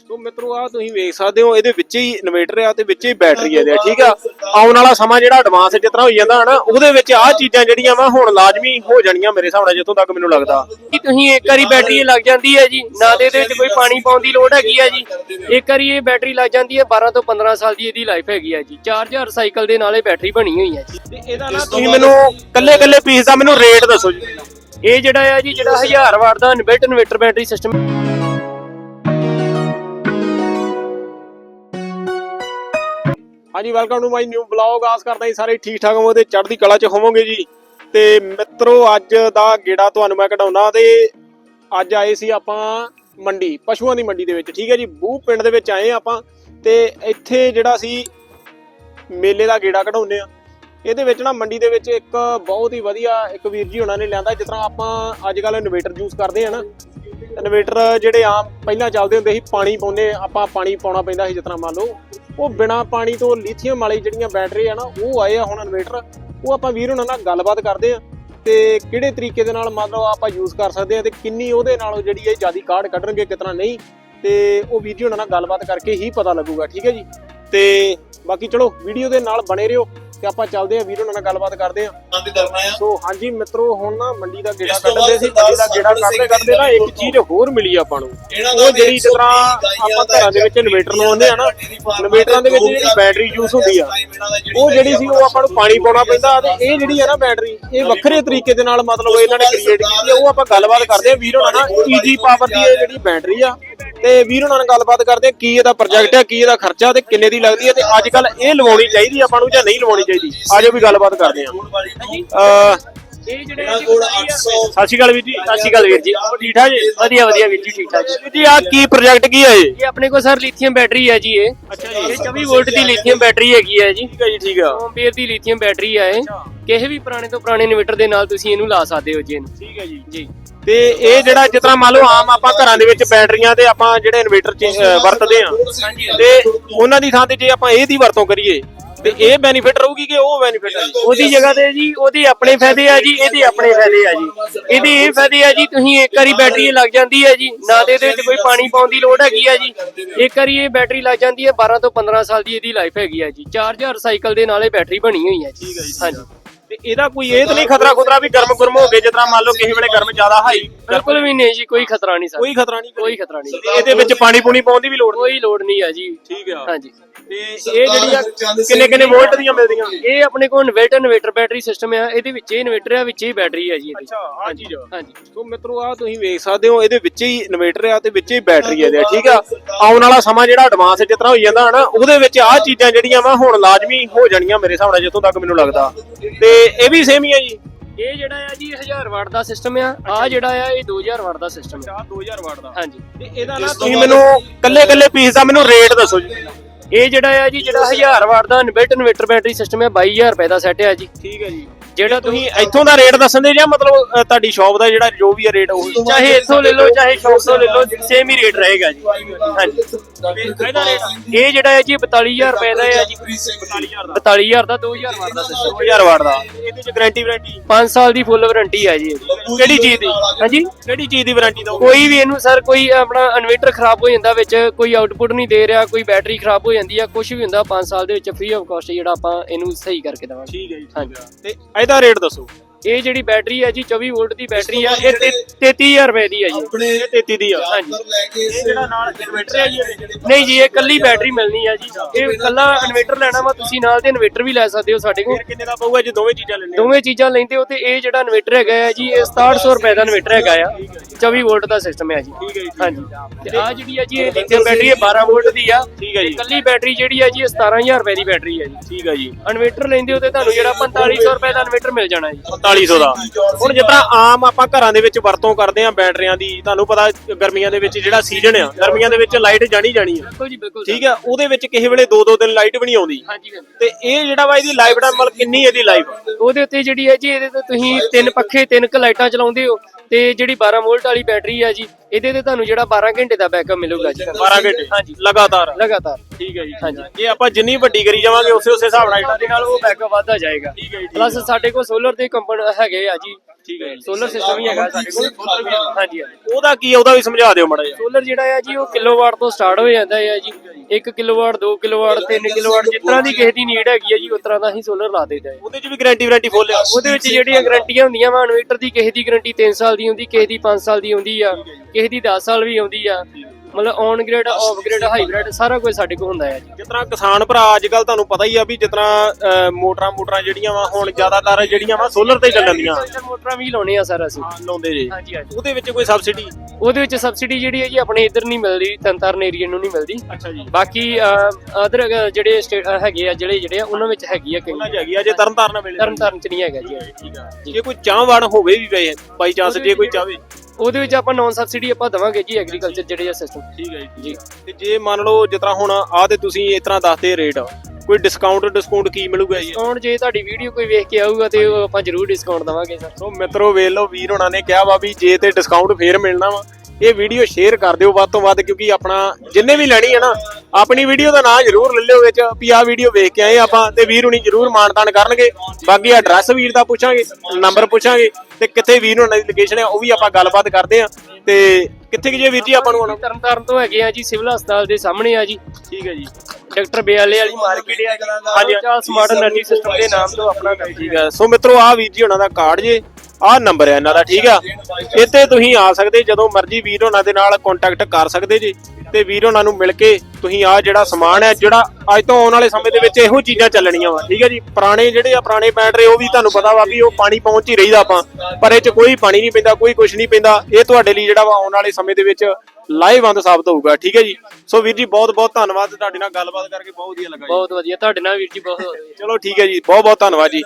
ਸੋ ਮਿੱਤਰੋ ਆ ਤੁਸੀਂ ਵੇਖ ਸਕਦੇ ਹੋ ਇਹਦੇ ਵਿੱਚ ਹੀ ਇਨਵੇਟਰ ਆ ਤੇ ਵਿੱਚ ਹੀ ਬੈਟਰੀ ਆ ਇਹਦੇ ਠੀਕ ਆ? ਆਉਣ ਵਾਲਾ ਸਮਾਂ ਜਿਹੜਾ ਐਡਵਾਂਸ ਜਿਸ ਤਰ੍ਹਾਂ ਹੋਈ ਜਾਂਦਾ ਹਨਾ ਉਹਦੇ ਵਿੱਚ ਆ ਚੀਜ਼ਾਂ ਜਿਹੜੀਆਂ ਵਾ ਹੁਣ ਲਾਜ਼ਮੀ ਹੋ ਜਾਣੀਆਂ ਮੇਰੇ ਹਿਸਾਬ ਨਾਲ ਜਿੱਥੋਂ ਤੱਕ ਮੈਨੂੰ ਲੱਗਦਾ। ਕਿ ਤੁਸੀਂ ਇੱਕ ਵਾਰੀ ਬੈਟਰੀ ਲੱਗ ਜਾਂਦੀ ਹੈ ਜੀ ਨਾ ਤੇ ਇਹਦੇ ਵਿੱਚ ਕੋਈ ਪਾਣੀ ਪਾਉਣ ਦੀ ਲੋੜ ਹੈਗੀ ਹੈ ਜੀ। ਇੱਕ ਵਾਰੀ ਇਹ ਬੈਟਰੀ ਲੱਗ ਜਾਂਦੀ ਹੈ 12 ਤੋਂ 15 ਸਾਲ ਦੀ ਇਹਦੀ ਲਾਈਫ ਹੈਗੀ ਹੈ ਜੀ। 4000 ਸਾਈਕਲ ਦੇ ਨਾਲ ਇਹ ਬੈਟਰੀ ਬਣੀ ਹੋਈ ਹੈ ਜੀ। ਤੇ ਇਹਦਾ ਨਾ ਤੁਸੀਂ ਮੈਨੂੰ ਕੱਲੇ ਕੱਲੇ ਪੀਸ ਦਾ ਮੈਨੂੰ ਰੇਟ ਦੱਸੋ ਜੀ। ਇਹ ਜਿਹੜਾ ਹੈ ਜੀ ਜਿਹੜਾ 1000 ਵਾਟ ਦਾ ਇਨਵਰਟ ਇਨਵੇਟਰ ਬੈਟਰੀ ਸਿਸਟਮ ਹਾਂਜੀ welcome to my new blog ਆਸ ਕਰਦਾ ਜੀ ਸਾਰੇ ਠੀਕ ਠਾਕ ਹੋਵੋਗੇ ਤੇ ਚੜ੍ਹਦੀ ਕਲਾ 'ਚ ਹੋਵੋਗੇ ਜੀ। ਤੇ ਮਿੱਤਰੋ, ਅੱਜ ਦਾ ਗੇੜਾ ਤੁਹਾਨੂੰ ਮੈਂ ਕਢਾਉਣਾ ਤੇ ਅੱਜ ਆਏ ਸੀ ਆਪਾਂ ਮੰਡੀ, ਪਸ਼ੂਆਂ ਦੀ ਮੰਡੀ ਦੇ ਵਿੱਚ। ਠੀਕ ਹੈ ਜੀ, ਬੂਹ ਪਿੰਡ ਦੇ ਵਿੱਚ ਆਏ ਆਪਾਂ ਤੇ ਇੱਥੇ ਜਿਹੜਾ ਸੀ ਮੇਲੇ ਦਾ ਗੇੜਾ ਕਢਾਉਂਦੇ ਆ ਇਹਦੇ ਵਿੱਚ ਨਾ ਮੰਡੀ ਦੇ ਵਿੱਚ ਇੱਕ ਬਹੁਤ ਹੀ ਵਧੀਆ ਇੱਕ ਵੀਰ ਜੀ ਉਹਨਾਂ ਨੇ ਲਿਆਂਦਾ, ਜਿਸ ਤਰ੍ਹਾਂ ਆਪਾਂ ਅੱਜ ਕੱਲ ਇਨਵੇਟਰ ਯੂਜ਼ ਕਰਦੇ ਆ ਨਾ। ਇਨਵੇਟਰ ਜਿਹੜੇ ਆਮ ਪਹਿਲਾਂ ਚੱਲਦੇ ਹੁੰਦੇ ਸੀ, ਪਾਣੀ ਪਾਉਂਦੇ ਆਪਾਂ ਪਾਣੀ ਪਾਉਣਾ ਪੈਂਦਾ ਸੀ, ਜਿਸ ਤਰ੍ਹਾਂ ਮੰਨ ਲਓ ਉਹ ਬਿਨਾ ਪਾਣੀ ਤੋਂ ਲਿਥੀਅਮ ਵਾਲੀ ਜਿਹੜੀਆਂ ਬੈਟਰੀ ਆ ਨਾ, ਉਹ ਆਏ ਆ ਹੁਣ ਇਨਵੇਟਰ। ਉਹ ਆਪਾਂ ਵੀਰ ਉਹਨਾਂ ਨਾਲ ਗੱਲਬਾਤ ਕਰਦੇ ਆ ਤੇ ਕਿਹੜੇ ਤਰੀਕੇ ਦੇ ਨਾਲ ਮਤਲਬ ਆਪਾਂ ਯੂਜ਼ ਕਰ ਸਕਦੇ ਆ ਤੇ ਕਿੰਨੀ ਉਹਦੇ ਨਾਲ ਜਿਹੜੀ ਇਹ ਜਿਆਦੀ ਕਾਢ ਕੱਢਣਗੇ, ਕਿਤਨਾ ਨਹੀਂ। ਤੇ ਉਹ ਵੀਰ ਜੀ ਉਹਨਾਂ ਨਾਲ ਗੱਲਬਾਤ ਕਰਕੇ ਹੀ ਪਤਾ ਲੱਗੂਗਾ, ਠੀਕ ਹੈ ਜੀ? ਤੇ ਬਾਕੀ ਚਲੋ ਵੀਡੀਓ ਦੇ ਨਾਲ ਬਣੇ ਰਹੋ। ਤੇ ਆਪਾਂ ਚੱਲਦੇ ਆ ਵੀਰ ਉਹਨਾਂ ਨਾਲ ਗੱਲਬਾਤ ਕਰਦੇ ਆ ਆਨੰਦ ਕਰਨਾ ਆ ਸੋ ਹਾਂਜੀ ਮਿੱਤਰੋ ਹੁਣ ਨਾ ਮੰਡੀ ਦਾ ਗੇੜਾ ਕੱਢਦੇ ਸੀ ਮੰਡੀ ਦਾ ਗੇੜਾ ਕੱਢਦੇ ਕੱਢਦੇ ਨਾ ਇੱਕ ਚੀਜ਼ ਹੋਰ ਮਿਲੀ ਆਪਾਂ ਨੂੰ। ਉਹ ਜਿਹੜੀ ਤਰ੍ਹਾਂ ਆਪਾਂ ਘਰਾਂ ਦੇ ਵਿੱਚ ਇਨਵੇਟਰ ਲਵਾਉਂਦੇ ਆ ਨਾ ਇਨਵੇਟਰਾਂ ਦੇ ਵਿੱਚ ਜਿਹੜੀ ਬੈਟਰੀ ਯੂਜ਼ ਹੁੰਦੀ ਆ। ਉਹ ਜਿਹੜੀ ਸੀ ਉਹ ਆਪਾਂ ਨੂੰ ਪਾਣੀ ਪਾਉਣਾ ਪੈਂਦਾ ਤੇ ਇਹ ਜਿਹੜੀ ਆ ਨਾ ਬੈਟਰੀ ਇਹ ਵੱਖਰੇ ਤਰੀਕੇ ਦੇ ਨਾਲ ਮਤਲਬ ਇਹਨਾਂ ਨੇ ਕ੍ਰੀਏਟ ਕੀਤੀ ਉਹ ਆਪਾਂ ਗੱਲਬਾਤ ਕਰਦੇ ਆ ਵੀਰ ਹੋਣਾ ਨਾਲ ਈਜੀ ਪਾਵਰ ਦੀ ਇਹ ਜਿਹੜੀ ਬੈਟਰੀ ਆ ਤੇ ਵੀਰ ਹੋਣਾ ਨਾਲ ਗੱਲਬਾਤ ਕਰਦੇ ਆ ਕੀ ਇਹਦਾ ਪ੍ਰੋਜੈਕਟ ਆ ਕੀ ਇਹਦਾ ਖਰਚਾ ਤੇ ਕਿੰਨੇ ਦੀ ਲੱਗਦੀ ਹੈ ਤੇ ਅੱਜ ਕੱਲ ਇਹ ਲਵਾਉਣੀ ਚਾਹੀਦੀ ਆਪਾਂ ਨੂੰ ਜਾਂ ਨਹੀਂ ਲਵਾਉਣੀ ਚਾਹੀਦੀ? ਆਜੋ ਵੀ ਗੱਲਬਾਤ ਕਰਦੇ ਆ ਇਹ ਜਿਹੜੇ ਇਹਨਾਂ ਕੋਲ 800 ਸਤਿ ਸ਼੍ਰੀ ਅਕਾਲ ਵੀਰ ਜੀ ਸਤਿ ਸ਼੍ਰੀ ਅਕਾਲ ਵੀਰ ਜੀ। ਠੀਕ ਠਾਕ ਜੀ? ਵਧੀਆ ਵਧੀਆ ਵੀਰ ਜੀ ਠੀਕ ਠਾਕ ਜੀ। ਵੀਰ ਜੀ ਆ ਕੀ ਪ੍ਰੋਜੈਕਟ ਕੀ ਹੈ ਇਹ? ਇਹ ਆਪਣੇ ਕੋਲ ਸਰ ਲਿਥੀਅਮ ਬੈਟਰੀ ਹੈ ਜੀ ਇਹ। ਅੱਛਾ ਇਹ 24 ਵੋਲਟ ਦੀ ਲਿਥੀਅਮ ਬੈਟਰੀ ਹੈਗੀ ਹੈ ਜੀ। ਠੀਕ ਹੈ ਜੀ ਠੀਕ ਆ। ਕੰਪੇਅਰ ਦੀ ਲਿਥੀਅਮ ਬੈਟਰੀ ਹੈ ਇਹ। ਕਿਸੇ ਵੀ ਪੁਰਾਣੇ ਤੋਂ ਪੁਰਾਣੇ ਇਨਵਰਟਰ ਦੇ ਨਾਲ ਤੁਸੀਂ ਇਹਨੂੰ ਲਾ ਸਕਦੇ ਹੋ ਜੀ ਇਹਨੂੰ। ਠੀਕ ਹੈ ਜੀ। ਜੀ। ਤੇ ਇਹ ਜਿਹੜਾ ਜਿਸ ਤਰ੍ਹਾਂ ਮੰਨ ਲਓ ਆਮ ਆਪਾਂ ਘਰਾਂ ਦੇ ਵਿੱਚ ਬੈਟਰੀਆਂ ਤੇ ਆਪਾਂ ਜਿਹੜੇ ਇਨਵੇਟਰ ਵਰਤਦੇ ਆ। ਤੇ ਉਹਨਾਂ ਦੀ ਥਾਂ ਤੇ ਜੇ ਆਪਾਂ ਇਹਦੀ ਵਰਤੋਂ ਕਰੀਏ ਤੇ ਇਹ ਬੈਨੀਫਿਟ ਰਹੂਗੀ ਕਿ ਉਹ ਬੈਨੀਫਿਟ ਹੈ ਉਹਦੀ ਜਗ੍ਹਾ ਤੇ ਜੀ ਉਹਦੇ ਆਪਣੇ ਫਾਇਦੇ ਆ ਜੀ ਇਹਦੇ ਆਪਣੇ ਫਾਇਦੇ ਆ ਜੀ। ਇਹਦੇ ਇਹ ਫਾਇਦੇ ਆ ਜੀ ਤੁਸੀਂ ਇੱਕ ਵਾਰੀ ਬੈਟਰੀ ਲੱਗ ਜਾਂਦੀ ਹੈ ਜੀ ਨਾ ਤੇ ਇਹਦੇ ਵਿੱਚ ਕੋਈ ਪਾਣੀ ਪਾਉਣ ਦੀ ਲੋੜ ਹੈਗੀ ਆ ਜੀ। ਇੱਕ ਵਾਰੀ ਇਹ ਬੈਟਰੀ ਲੱਗ ਜਾਂਦੀ ਹੈ 12 ਤੋਂ 15 ਸਾਲ ਦੀ ਇਹਦੀ ਲਾਈਫ ਹੈਗੀ ਆ ਜੀ। 4000 ਸਾਈਕਲ ਦੇ ਨਾਲ ਇਹ ਬੈਟਰੀ ਬਣੀ ਹੋਈ ਹੈ ਜੀ। ਹਾਂਜੀ। ਇਹਦਾ ਕੋਈ ਇਹ ਤਾਂ ਨਹੀਂ ਖਤਰਾ ਖੁਤਰਾ ਵੀ ਗਰਮ ਗੁਰਮ ਹੋ ਗਏ ਜਿਸ ਤਰ੍ਹਾਂ ਮੰਨ ਲਓ ਕਿਸੇ ਵੇਲੇ ਗਰਮ ਜ਼ਿਆਦਾ ਹਾਈ ਬਿਲਕੁਲ ਵੀ ਨਹੀਂ ਜੀ ਕੋਈ ਖਤਰਾ ਨਹੀਂ ਸਰ। ਕੋਈ ਖਤਰਾ ਨਹੀਂ ਕੋਈ ਖਤਰਾ ਨਹੀਂ। ਇਹਦੇ ਵਿੱਚ ਪਾਣੀ ਪੂਣੀ ਪਾਉਣ ਦੀ ਵੀ ਲੋੜ ਕੋਈ ਲੋੜ ਨਹੀਂ ਆ ਜੀ। ਠੀਕ ਆ। ਹਾਂਜੀ। ਤੇ ਇਹ ਜਿਹੜੀ ਆ ਕਿੰਨੇ ਕਿੰਨੇ ਵੋਲਟ ਦੀਆਂ ਮਿਲਦੀਆਂ? ਇਹ ਆਪਣੇ ਕੋਲ ਇਨਵਰਟਰ ਇਨਵਰਟਰ ਬੈਟਰੀ ਸਿਸਟਮ ਆ। ਇਹਦੇ ਵਿੱਚ ਹੀ ਇਨਵਰਟਰ ਆ ਵਿੱਚ ਹੀ ਬੈਟਰੀ ਆ ਜੀ ਇਹਦੀ। ਅੱਛਾ ਆ ਚੀਜ਼ ਹਾਂਜੀ। ਸੋ ਮਿੱਤਰੋ ਆ ਤੁਸੀਂ ਵੇਖ ਸਕਦੇ ਹੋ ਇਹਦੇ ਵਿੱਚ ਹੀ ਇਨਵੇਟਰ ਆ ਤੇ ਵਿੱਚ ਹੀ ਬੈਟਰੀ ਆ ਇਹਦੇ ਠੀਕ ਆ? ਆਉਣ ਵਾਲਾ ਸਮਾਂ ਜਿਹੜਾ ਐਡਵਾਂਸ ਜਿਸ ਤਰ੍ਹਾਂ ਹੋਈ ਜਾਂਦਾ ਹਨਾ ਉਹਦੇ ਵਿੱਚ ਆ ਚੀਜ਼ਾਂ ਜਿਹੜੀਆਂ ਵਾ ਹੁਣ ਲਾਜ਼ਮੀ ਹੋ ਜਾਣੀਆਂ ਮੇਰੇ ਹਿਸਾਬ ਨਾਲ ਜਿੱਥੋਂ ਤੱਕ ਮੈਨੂੰ ਲੱਗਦਾ। ਤੇ ਇਹ ਵੀ ਸੇਮ ਹੀ ਆ ਜੀ। ਇਹ ਜਿਹੜਾ ਆ ਜੀ 1000 ਵਾਟ ਦਾ ਸਿਸਟਮ ਆ। ਆ ਜਿਹੜਾ ਆ ਇਹ 2000 ਵਾਟ ਦਾ ਸਿਸਟਮ ਆ। ਆ 2000 ਵਾਟ ਦਾ। ਹਾਂਜੀ। ਤੇ ਇਹਦਾ ਨਾ ਤੁਸੀਂ ਮੈਨੂੰ ਕੱਲੇ ਕੱਲੇ ਪੀਸ ਦਾ ਮੈਨੂੰ ਰੇਟ ਦੱਸੋ ਜੀ। ਇਹ ਜਿਹੜਾ ਆ ਜੀ ਜਿਹੜਾ 1000 ਵਾਟ ਦਾ ਇਨਵਰਟ ਇਨਵਰਟਰ ਬੈਟਰੀ ਸਿਸਟਮ ਆ 22000 ਰੁਪਏ ਦਾ ਸੈੱਟ ਆ ਜੀ। ਠੀਕ ਹੈ ਜੀ। ਜਿਹੜਾ ਤੁਸੀਂ ਇੱਥੋਂ ਦਾ ਰੇਟ ਦੱਸਣ ਦੇ ਜਾਂ ਮਤਲਬ ਅ, ਤੁਹਾਡੀ ਸ਼ਾਪ ਦਾ ਜਿਹੜਾ ਜੋ ਵੀ ਰੇਟ ਉਹ ਚਾਹੇ ਇੱਥੋਂ ਲੈ ਲਓ ਚਾਹੇ ਸ਼ੌਪ ਤੋਂ ਲੈ ਲਓ ਸੇਮ ਹੀ ਰੇਟ ਰਹੇਗਾ ਜੀ। ਹਾਂਜੀ। ਇਹਦਾ ਰੇਟ ਇਹ ਜਿਹੜਾ ਹੈ ਜੀ 42000 ਰੁਪਏ ਦਾ ਹੈ ਜੀ। 45000 ਦਾ 42000 ਦਾ 2000 ਵਾਟ ਦਾ ਸਿਸਟਮ 2000 ਵਾਟ ਦਾ। ਇਹਦੇ ਚ ਗਾਰੰਟੀ ਵਾਰੰਟੀ 5 ਸਾਲ ਦੀ ਫੁੱਲ ਵਾਰੰਟੀ ਹੈ ਜੀ ਇਹਦੀ। ਕਿਹੜੀ ਚੀਜ਼ ਦੀ? ਹਾਂਜੀ? ਕਿਹੜੀ ਚੀਜ਼ ਦੀ ਵਾਰੰਟੀ ਦੋ ਕੋਈ ਵੀ ਇਹਨੂੰ ਸਰ ਕੋਈ ਆਪਣਾ ਇਨਵੇਟਰ ਖਰਾਬ ਹੋ ਜਾਂਦਾ ਵਿੱਚ ਕੋਈ ਆਊਟਪੁੱਟ ਨਹੀਂ ਦੇ ਰਿਹਾ ਕੋਈ ਬੈਟਰੀ ਖਰਾਬ ਹੋ ਜਾਂਦੀ ਆ ਕੁਝ ਵੀ ਹੁੰਦਾ 5 ਸਾਲ ਦੇ ਵਿੱਚ ਫ੍ਰੀ ਆਫ ਕਾਸਟ ਜਿਹੜਾ ਆਪਾਂ ਇਹਨੂੰ ਸਹੀ ਕਰਕੇ ਦੇਵਾਂਗੇ। ਠੀਕ ਹੈ ਜੀ ਹਾਂਜੀ। ਤੇ ਇਹਦਾ ਰੇਟ ਦੱਸੋ। ਇਹ ਜਿਹੜੀ ਬੈਟਰੀ ਹੈ ਜੀ 24 ਵੋਲਟ ਦੀ ਬੈਟਰੀ ਆ ਇਹ ਤੇ- 33000 ਰੁਪਏ ਦੀ ਹੈ ਜੀ। ਆਪਣੇ ਇਹ 33 ਦੀ ਆ ਹਾਂਜੀ। ਇਹ ਜਿਹੜਾ ਨਾਲ ਇਨਵੇਟਰ ਹੈ ਜੀ ਇਹਦੇ? ਨਹੀਂ ਜੀ ਇਹ ਕੱਲੀ ਬੈਟਰੀ ਮਿਲਣੀ ਹੈ ਜੀ। ਇਹ ਕੱਲਾ ਇਨਵੇਟਰ ਲੈਣਾ ਵਾ ਤੁਸੀਂ ਨਾਲ ਤੇ ਇਨਵੇਟਰ ਵੀ ਲੈ ਸਕਦੇ ਹੋ ਸਾਡੇ ਕੋਲ। ਕਿੰਨੇ ਦਾ ਪਊਗਾ ਜੇ ਦੋਵੇਂ ਚੀਜ਼ਾਂ ਲੈਣੇ ਦੋਵੇਂ ਚੀਜ਼ਾਂ ਲੈਂਦੇ ਹੋ ਤੇ ਇਹ ਜਿਹੜਾ ਇਨਵੇਟਰ ਹੈਗਾ ਹੈ ਜੀ ਇਹ 6700 ਰੁਪਏ ਦਾ ਇਨਵੇਟਰ ਹੈਗਾ ਆ। 24 ਵੋਲਟ ਦਾ ਸਿਸਟਮ ਹੈ ਜੀ। ਠੀਕ ਹੈ ਜੀ ਹਾਂਜੀ। ਤੇ ਆ ਜਿਹੜੀ ਹੈ ਜੀ ਇਹ ਲਿਥੀਅਮ ਬੈਟਰੀ ਹੈ 12 ਵੋਲਟ ਦੀ ਆ। ਠੀਕ ਹੈ ਜੀ। ਕੱਲੀ ਬੈਟਰੀ ਜਿਹੜੀ ਹੈ ਜੀ ਇਹ 17000 ਰੁਪਏ ਦੀ ਬੈਟਰੀ ਹੈ ਜੀ। ਠੀਕ ਹੈ ਜੀ। ਇਨਵੇਟਰ ਲੈਂਦੇ ਹੋ ਤੇ ਤੁਹਾਨੂੰ ਜਿਹੜਾ 4500 ਰੁਪਏ ਦਾ ਇਨਵੇਟਰ ਮਿਲ ਜਾਣਾ ਜੀ। 4500 ਦਾ। ਹੁਣ ਜਿਸ ਤਰ੍ਹਾਂ ਆਮ ਆਪਾਂ ਘਰਾਂ ਦੇ ਵਿੱਚ ਵਰਤੋਂ ਕਰਦੇ ਆ ਬੈਟਰੀਆਂ ਦੀ ਤੁਹਾਨੂੰ ਪਤਾ ਗਰਮੀਆਂ ਦੇ ਵਿੱਚ ਜਿਹੜਾ ਸੀਜ਼ਨ ਆ ਗਰਮੀਆਂ ਦੇ ਵਿੱਚ ਲਾਈਟ ਜਾਣੀ ਜਾਣੀ ਆ। ਬਿਲਕੁਲ ਜੀ ਬਿਲਕੁਲ ਠੀਕ ਆ ਉਹਦੇ ਵਿੱਚ ਕਿਸੇ ਵੇਲੇ 2-2 ਦਿਨ ਲਾਈਟ ਵੀ ਨਹੀਂ ਆਉਂਦੀ। ਹਾਂਜੀ। ਤੇ ਇਹ ਜਿਹੜਾ ਵਾ ਇਹਦੀ ਲਾਈਫ ਟਾਈਮ ਮਤਲਬ ਕਿੰਨੀ ਇਹਦੀ ਲਾਈਫ ਉਹਦੇ ਉੱਤੇ ਜਿਹੜੀ ਹੈ ਜੀ ਇਹਦੇ ਤੇ ਤੁਸੀਂ ਤਿੰਨ ਪੱਖੇ ਤਿੰਨ ਕ ਲਾਈਟਾਂ ਚਲਾਉਂਦੇ ਹੋ ਤੇ ਜਿਹੜੀ 12 ਵੋਲਟ ਵਾਲੀ ਬੈਟਰੀ ਆ ਜੀ ਇਹਦੇ ਤੇ ਤੁਹਾਨੂੰ ਜਿਹੜਾ 12 ਘੰਟੇ ਦਾ ਬੈਕਅਪ ਮਿਲੂਗਾ ਜੀ। 12 ਘੰਟੇ। ਹਾਂਜੀ। ਲਗਾਤਾਰ। ਲਗਾਤਾਰ। ਠੀਕ ਹੈ ਜੀ। ਹਾਂਜੀ। ਜੇ ਆਪਾਂ ਜਿੰਨੀ ਵੱਡੀ ਕਰੀ ਜਾਵਾਂਗੇ ਉਸੇ ਉਸੇ ਹਿਸਾਬ ਨਾਲ ਸਾਡੇ ਨਾਲ ਉਹ ਬੈਕਅਪ ਵਧਦਾ ਜਾਏਗਾ। ਠੀਕ ਹੈ ਜੀ, ਪਲੱਸ ਸਾਡੇ ਕੋਲ ਸੋਲਰ ਦੇ ਕੰਪਨ ਹੈਗੇ ਆ ਜੀ। ਠੀਕ ਹੈ ਜੀ। ਸੋਲਰ ਸਿਸਟਮ ਵੀ ਹੈਗਾ ਸਾਡੇ ਕੋਲ। ਹਾਂਜੀ ਉਹਦਾ ਕੀ ਆ ਉਹਦਾ ਵੀ ਸਮਝਾ ਦਿਓ ਮੜਾ ਜਿਹਾ। ਸੋਲਰ ਜਿਹੜਾ ਹੈ ਜੀ ਉਹ ਕਿਲੋਵਾਟ ਤੋਂ ਸਟਾਰਟ ਹੋ ਜਾਂਦਾ ਹੈ ਜੀ। 1 ਕਿਲੋਵਾਟ 2 ਕਿਲੋਵਾਟ 3 ਕਿਲੋਵਾਟ ਜਿਸ ਤਰ੍ਹਾਂ ਦੀ ਕਿਸੇ ਦੀ ਨੀਡ ਹੈਗੀ ਹੈ ਜੀ ਉਸ ਤਰ੍ਹਾਂ ਦਾ ਹੀ ਸੋਲਰ ਲਾ ਦੇਈਦਾ ਹੈ। ਉਹਦੇ ਚ ਵੀ ਗਾਰੰਟੀ ਵਾਰੰਟੀ ਫੁੱਲ ਆ। ਉਹਦੇ ਵਿੱਚ ਜਿਹੜੀਆਂ ਗਾਰੰਟੀਆਂ ਹੁੰਦੀਆਂ ਵਾ ਇਨਵੇਟਰ ਦੀ ਕਿਸੇ ਦੀ ਗਾਰੰਟੀ 3 ਸਾਲ ਦੀ ਹੁੰਦੀ ਕਿਸੇ ਦੀ 5 ਸਾਲ ਦੀ ਹੁੰਦੀ ਆ ਕਿਸੇ ਦੀ 10 ਸਾਲ ਵੀ ਆਉਂਦੀ ਆ। ਮਤਲਬ on grade off grade hybrid ਸਾਰਾ ਕੁਝ ਸਾਡੇ ਕੋਲ ਹੁੰਦਾ ਹੈ ਜੀ। ਜਿਸ ਤਰ੍ਹਾਂ ਕਿਸਾਨ ਭਰਾ ਅੱਜ ਕੱਲ ਤੁਹਾਨੂੰ ਪਤਾ ਹੀ ਆ ਵੀ ਜਿਸ ਤਰ੍ਹਾਂ ਮੋਟਰਾਂ ਮੋਟਰਾਂ ਜਿਹੜੀਆਂ ਵਾ ਹੁਣ ਜ਼ਿਆਦਾਤਰ ਜਿਹੜੀਆਂ ਵਾ ਸੋਲਰ ਤੇ ਚੱਲਣ ਦੀਆਂ। ਮੋਟਰਾਂ ਵੀ ਲਾਉਣੇ ਆ ਸਰ ਅਸੀਂ। ਲਾਉਂਦੇ ਜੀ। ਹਾਂਜੀ ਹਾਂਜੀ। ਉਹਦੇ ਵਿੱਚ ਕੋਈ ਸਬਸਿਡੀ ਉਹਦੇ ਵਿੱਚ ਸਬਸਿਡੀ ਜਿਹੜੀ ਹੈ ਜੀ ਆਪਣੇ ਇੱਧਰ ਨਹੀਂ ਮਿਲਦੀ ਤਨਤਾਰਨ ਏਰੀਆ ਨੂੰ ਨਹੀਂ ਮਿਲਦੀ। ਅੱਛਾ ਜੀ। ਬਾਕੀ ਅਦਰ ਜਿਹੜੇ ਸਟੇਟ ਹੈਗੇ ਆ ਜਿਹੜੇ ਜਿਹੜੇ ਆ ਉਹਨਾਂ ਵਿੱਚ ਹੈਗੀ ਆ ਕਈ। ਉਹਨਾਂ ਹੈਗੀ ਆ ਜੇ ਤਰਨ ਤਾਰਨ ਵੇਲੇ। ਤਰਨ ਤਾਰਨ ਚ ਨਹੀਂ ਹੈਗਾ ਜੀ। ਠੀਕ ਆ। ਜੇ ਕੋਈ ਚਾਹਵਾਨ ਹੋਵੇ ਵੀ ਵੇ ਬਾਈ ਚਾਂਸ ਜੇ ਕੋਈ ਚਾਹਵੇ। ਉਹਦੇ ਵਿੱਚ ਆਪਾਂ ਨੌਨ ਸਬਸਿਡੀ ਆਪਾਂ ਦਵਾਂਗੇ ਜੀ ਐਗਰੀਕਲਚਰ ਜਿਹੜੇ ਆ ਸਿਸਟਮ ਠੀਕ ਹੈ ਜੀ। ਤੇ ਜੇ ਮੰਨ ਲਓ ਜਿਸ ਤਰ੍ਹਾਂ ਹੁਣ ਆਹ ਤੇ ਤੁਸੀਂ ਇਸ ਤਰ੍ਹਾਂ ਦੱਸਦੇ ਰੇਟ ਕੋਈ ਡਿਸਕਾਊਂਟ ਡਿਸਕਾਊਂਟ ਕੀ ਮਿਲੂਗਾ ਜੀ? ਡਿਸਕਾਊਂਟ ਜੇ ਤੁਹਾਡੀ ਵੀਡੀਓ ਕੋਈ ਵੇਖ ਕੇ ਆਊਗਾ ਤੇ ਉਹ ਆਪਾਂ ਜ਼ਰੂਰ ਡਿਸਕਾਊਂਟ ਦਵਾਂਗੇ ਸਰ। ਸੋ ਮਿੱਤਰੋ ਵੇਖ ਲਓ ਵੀਰ ਹੋਣਾ ਨੇ ਕਿਹਾ ਵਾ ਵੀ ਜੇ ਤੇ ਡਿਸਕਾਊਂਟ ਫੇਰ ਮਿਲਣਾ ਵਾ। ਇਹ ਵੀਡੀਓ ਸ਼ੇਅਰ ਕਰ ਦਿਓ ਵੱਧ ਤੋਂ ਵੱਧ ਕਿਉਂਕਿ ਆਪਣਾ ਜਿੰਨੇ ਵੀ ਲੈਣੀ ਹੈ ਨਾ ਆਪਣੀ ਵੀਡੀਓ ਦਾ ਨਾਂ ਜ਼ਰੂਰ ਲੈ ਲਿਓ ਵਿੱਚ ਵੀ ਆਹ ਵੀਡੀਓ ਵੇਖ ਕੇ ਆਏ ਆਪਾਂ ਤੇ ਵੀਰ ਹੁਣੀ ਜ਼ਰੂਰ ਮਾਨਤਾਨ ਕਰਨਗੇ। ਬਾਕੀ ਐਡਰੈਸ ਵੀਰ ਦਾ ਪੁੱਛਾਂਗੇ ਨੰਬਰ ਪੁੱਛਾਂਗੇ ਤੇ ਕਿੱਥੇ ਵੀਰ ਹੁਣਾਂ ਦੀ ਲੋਕੇਸ਼ਨ ਹੈ ਉਹ ਵੀ ਆਪਾਂ ਗੱਲਬਾਤ ਕਰਦੇ ਆ ਤੇ ਕਿੱਥੇ ਕਿ ਜੇ ਵੀਰ ਜੀ ਆਪਾਂ ਨੂੰ ਆਉਣਾ? ਤਰਨਤਾਰਨ ਤੋਂ ਹੈਗੇ ਆ ਜੀ ਸਿਵਲ ਹਸਪਤਾਲ ਦੇ ਸਾਹਮਣੇ ਆ ਜੀ। ਠੀਕ ਹੈ ਜੀ। ਡਾਕਟਰ ਬੇਆਲੇ ਵਾਲੀ ਮਾਰਕੀਟ ਹੈ ਹਾਂਜੀ ਚਾਸ ਮਾਡਰਨ ਐਨਰਜੀ ਸਿਸਟਮ ਦੇ ਨਾਮ ਤੋਂ ਆਪਣਾ ਠੀਕ ਹੈ। ਸੋ ਮਿੱਤਰੋ ਆ ਵੀਰ ਜੀ ਉਹਨਾਂ ਦਾ ਕਾਰਡ ਜੇ ਆਹ ਨੰਬਰ ਹੈ ਇਹਨਾਂ ਦਾ ਠੀਕ ਆ ਇੱਥੇ ਤੁਸੀਂ ਆ ਸਕਦੇ ਜਦੋਂ ਮਰਜ਼ੀ ਵੀਰ ਉਹਨਾਂ ਦੇ ਨਾਲ ਕੰਟੈਕਟ ਕਰ ਸਕਦੇ ਜੀ। ਤੇ ਵੀਰ ਉਹਨਾਂ ਨੂੰ ਮਿਲ ਕੇ ਤੁਸੀਂ ਆਹ ਜਿਹੜਾ ਸਮਾਨ ਹੈ ਜਿਹੜਾ ਅੱਜ ਤੋਂ ਆਉਣ ਵਾਲੇ ਸਮੇਂ ਦੇ ਵਿੱਚ ਇਹੋ ਚੀਜ਼ਾਂ ਚੱਲਣੀਆਂ ਵਾ ਠੀਕ ਹੈ ਜੀ? ਪੁਰਾਣੇ ਜਿਹੜੇ ਆ ਪੁਰਾਣੇ ਬੈਟਰੀ ਉਹ ਵੀ ਤੁਹਾਨੂੰ ਪਤਾ ਵਾ ਵੀ ਉਹ ਪਾਣੀ ਪਹੁੰਚ ਹੀ ਰਹੀਦਾ ਆਪਾਂ ਪਰ ਇਹ ਚ ਕੋਈ ਪਾਣੀ ਨਹੀਂ ਪੈਂਦਾ ਕੋਈ ਕੁਝ ਨਹੀਂ ਪੈਂਦਾ ਇਹ ਤੁਹਾਡੇ ਲਈ ਜਿਹੜਾ ਵਾ ਆਉਣ ਵਾਲੇ ਸਮੇਂ ਦੇ ਵਿੱਚ ਲਾਹੇਵੰਦ ਸਾਬਤ ਹੋਊਗਾ ਠੀਕ ਹੈ ਜੀ? ਸੋ ਵੀਰ ਜੀ ਬਹੁਤ ਬਹੁਤ ਧੰਨਵਾਦ ਤੁਹਾਡੇ ਨਾਲ ਗੱਲਬਾਤ ਕਰਕੇ ਬਹੁਤ ਵਧੀਆ ਲੱਗਾ ਜੀ। ਬਹੁਤ ਵਧੀਆ ਤੁਹਾਡੇ ਨਾਲ ਵੀਰ ਜੀ ਬਹੁਤ ਚਲੋ ਠੀਕ ਹੈ ਜੀ ਬਹੁਤ ਬਹੁਤ ਧੰਨਵਾਦ ਜੀ।